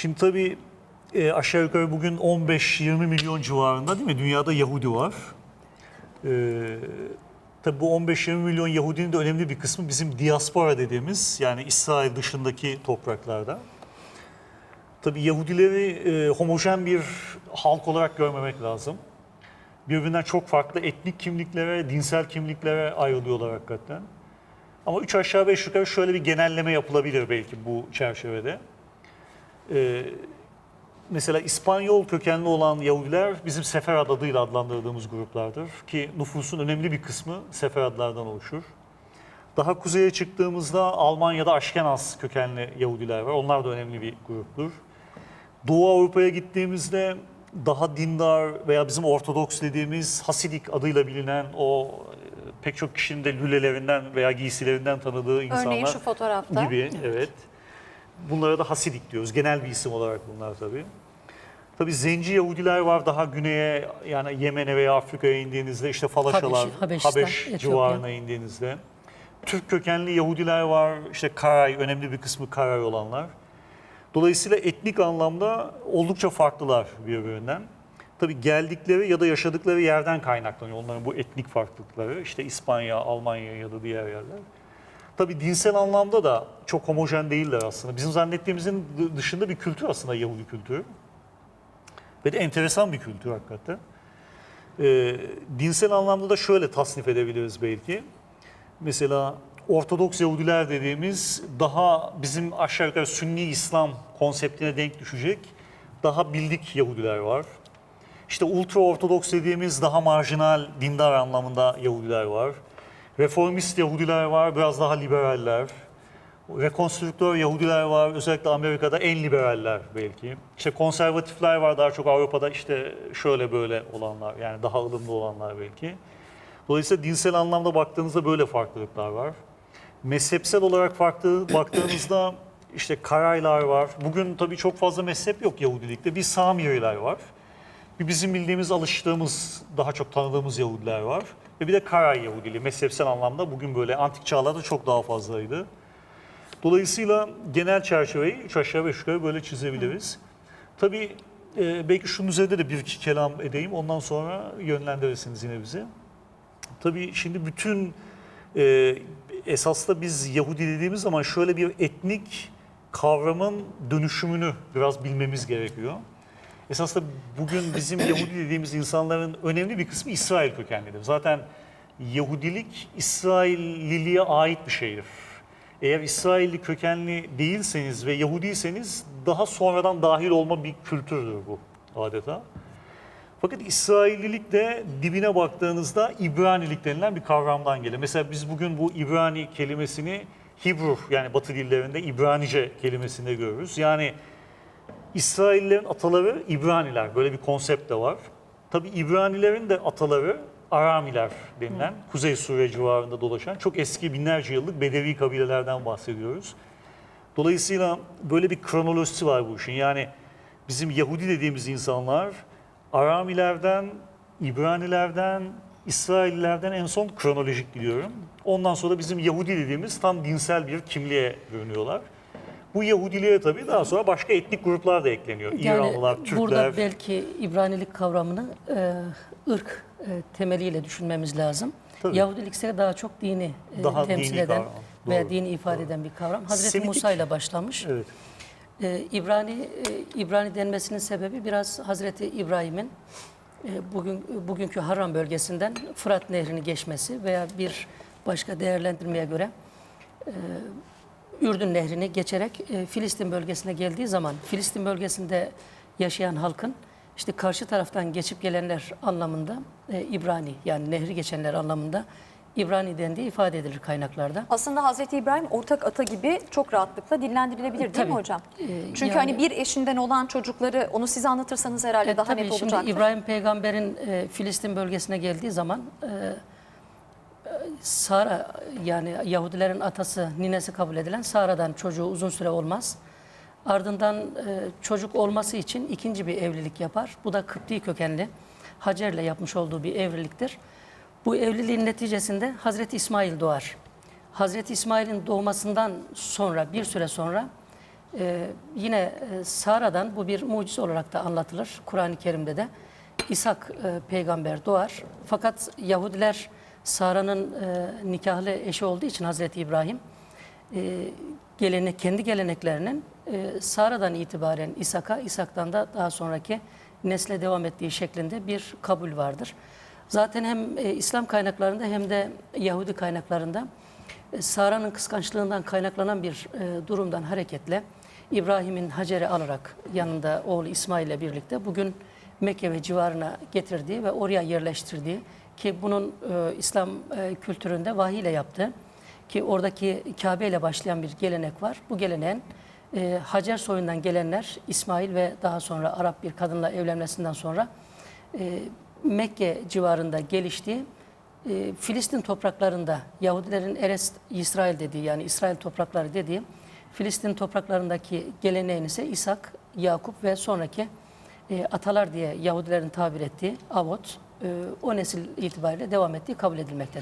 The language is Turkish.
Şimdi tabii e, aşağı yukarı bugün 15-20 milyon civarında değil mi? Dünyada Yahudi var. E, tabii bu 15-20 milyon Yahudinin de önemli bir kısmı bizim diaspora dediğimiz yani İsrail dışındaki topraklarda. Tabii Yahudileri e, homojen bir halk olarak görmemek lazım. Birbirinden çok farklı etnik kimliklere, dinsel kimliklere ayrılıyorlar hakikaten. Ama üç aşağı beş yukarı şöyle bir genelleme yapılabilir belki bu çerçevede. Ee, mesela İspanyol kökenli olan Yahudiler bizim Seferad adıyla adlandırdığımız gruplardır. Ki nüfusun önemli bir kısmı Seferadlardan oluşur. Daha kuzeye çıktığımızda Almanya'da Aşkenaz kökenli Yahudiler var. Onlar da önemli bir gruptur. Doğu Avrupa'ya gittiğimizde daha dindar veya bizim Ortodoks dediğimiz Hasidik adıyla bilinen o e, pek çok kişinin de lülelerinden veya giysilerinden tanıdığı insanlar Örneğin şu fotoğrafta. gibi evet. Bunlara da Hasidik diyoruz. Genel bir isim olarak bunlar tabii. Tabii Zenci Yahudiler var daha güneye yani Yemen'e veya Afrika'ya indiğinizde işte Falaşalar, Habeş- Habeş civarına indiğinizde. Türk kökenli Yahudiler var. işte Karay önemli bir kısmı Karay olanlar. Dolayısıyla etnik anlamda oldukça farklılar birbirinden. Tabii geldikleri ya da yaşadıkları yerden kaynaklanıyor onların bu etnik farklılıkları. İşte İspanya, Almanya ya da diğer yerler. Tabii dinsel anlamda da çok homojen değiller aslında. Bizim zannettiğimizin dı- dışında bir kültür aslında Yahudi kültürü. Ve de enteresan bir kültür hakikaten. Ee, dinsel anlamda da şöyle tasnif edebiliriz belki. Mesela Ortodoks Yahudiler dediğimiz daha bizim aşağı yukarı Sünni İslam konseptine denk düşecek daha bildik Yahudiler var. İşte ultra Ortodoks dediğimiz daha marjinal dindar anlamında Yahudiler var. Reformist Yahudiler var, biraz daha liberaller. Rekonstrüktör Yahudiler var, özellikle Amerika'da en liberaller belki. İşte konservatifler var daha çok Avrupa'da işte şöyle böyle olanlar yani daha ılımlı olanlar belki. Dolayısıyla dinsel anlamda baktığınızda böyle farklılıklar var. Mezhepsel olarak farklı baktığınızda işte Karaylar var. Bugün tabii çok fazla mezhep yok Yahudilikte. Bir Samiriler var. Bir bizim bildiğimiz, alıştığımız, daha çok tanıdığımız Yahudiler var. Ve bir de Karay Yahudiliği. Mezhepsel anlamda bugün böyle antik çağlarda çok daha fazlaydı. Dolayısıyla genel çerçeveyi üç aşağı beş yukarı böyle çizebiliriz. Tabii e, belki şunun üzerinde de bir iki kelam edeyim. Ondan sonra yönlendirirsiniz yine bizi. Tabii şimdi bütün e, esas da biz Yahudi dediğimiz zaman şöyle bir etnik kavramın dönüşümünü biraz bilmemiz gerekiyor. Esas da bugün bizim Yahudi dediğimiz insanların önemli bir kısmı İsrail kökenlidir. Zaten Yahudilik İsrailliliğe ait bir şeydir. Eğer İsrailli kökenli değilseniz ve Yahudiyseniz daha sonradan dahil olma bir kültürdür bu adeta. Fakat İsraillilik de dibine baktığınızda İbranilik denilen bir kavramdan geliyor. Mesela biz bugün bu İbrani kelimesini Hebrew yani Batı dillerinde İbranice kelimesinde görürüz. Yani İsraillerin ataları İbraniler. Böyle bir konsept de var. Tabi İbranilerin de ataları Aramiler denilen Kuzey Suriye civarında dolaşan çok eski binlerce yıllık Bedevi kabilelerden bahsediyoruz. Dolayısıyla böyle bir kronolojisi var bu işin. Yani bizim Yahudi dediğimiz insanlar Aramilerden, İbranilerden, İsraillilerden en son kronolojik gidiyorum. Ondan sonra bizim Yahudi dediğimiz tam dinsel bir kimliğe bürünüyorlar. Bu Yahudiliğe tabii daha sonra başka etnik gruplar da ekleniyor. İranlılar, Türkler. Burada belki İbranilik kavramını e, ırk e, temeliyle düşünmemiz lazım. Tabii. Yahudilik ise daha çok dini e, Daha temsil dini eden kavram, veya doğru, dini ifade eden bir kavram. Hazreti Semitik- Musa ile başlamış. Evet. E, İbrani e, İbrani denmesinin sebebi biraz Hazreti İbrahim'in e, bugün bugünkü Haran bölgesinden Fırat Nehri'ni geçmesi veya bir başka değerlendirmeye göre e, Ürdün Nehri'ni geçerek e, Filistin bölgesine geldiği zaman Filistin bölgesinde yaşayan halkın işte karşı taraftan geçip gelenler anlamında e, İbrani yani nehri geçenler anlamında İbrani dendiği ifade edilir kaynaklarda. Aslında Hazreti İbrahim ortak ata gibi çok rahatlıkla dillendirilebilir değil Tabii. mi hocam? Ee, Çünkü yani- hani bir eşinden olan çocukları onu siz anlatırsanız herhalde E, daha tabii net şimdi olacaktır. İbrahim peygamberin e, Filistin bölgesine geldiği zaman e, e, Sara yani Yahudilerin atası, ninesi kabul edilen Sara'dan çocuğu uzun süre olmaz. Ardından e, çocuk olması için ikinci bir evlilik yapar. Bu da Kıpti kökenli Hacer'le yapmış olduğu bir evliliktir. Bu evliliğin neticesinde Hazreti İsmail doğar. Hazreti İsmail'in doğmasından sonra bir süre sonra Ee, yine e, Sara'dan bu bir mucize olarak da anlatılır. Kur'an-ı Kerim'de de İshak e, peygamber doğar. Fakat Yahudiler Sara'nın e, nikahlı eşi olduğu için Hazreti İbrahim e, gelene, kendi geleneklerinin e, Sara'dan itibaren İshak'a, İshak'tan da daha sonraki nesle devam ettiği şeklinde bir kabul vardır. Zaten hem e, İslam kaynaklarında hem de Yahudi kaynaklarında e, Sara'nın kıskançlığından kaynaklanan bir e, durumdan hareketle İbrahim'in Hacer'i alarak yanında oğlu İsmail ile birlikte bugün Mekke ve civarına getirdiği ve oraya yerleştirdiği ki bunun e, İslam e, kültüründe vahiy ile yaptığı ki oradaki Kabe ile başlayan bir gelenek var. Bu geleneğin e, Hacer soyundan gelenler İsmail ve daha sonra Arap bir kadınla evlenmesinden sonra e, Mekke civarında geliştiği e, Filistin topraklarında Yahudilerin Eres İsrail dediği yani İsrail toprakları dediği Filistin topraklarındaki geleneğin ise İshak, Yakup ve sonraki e, atalar diye Yahudilerin tabir ettiği Avot o nesil itibariyle devam ettiği kabul edilmektedir.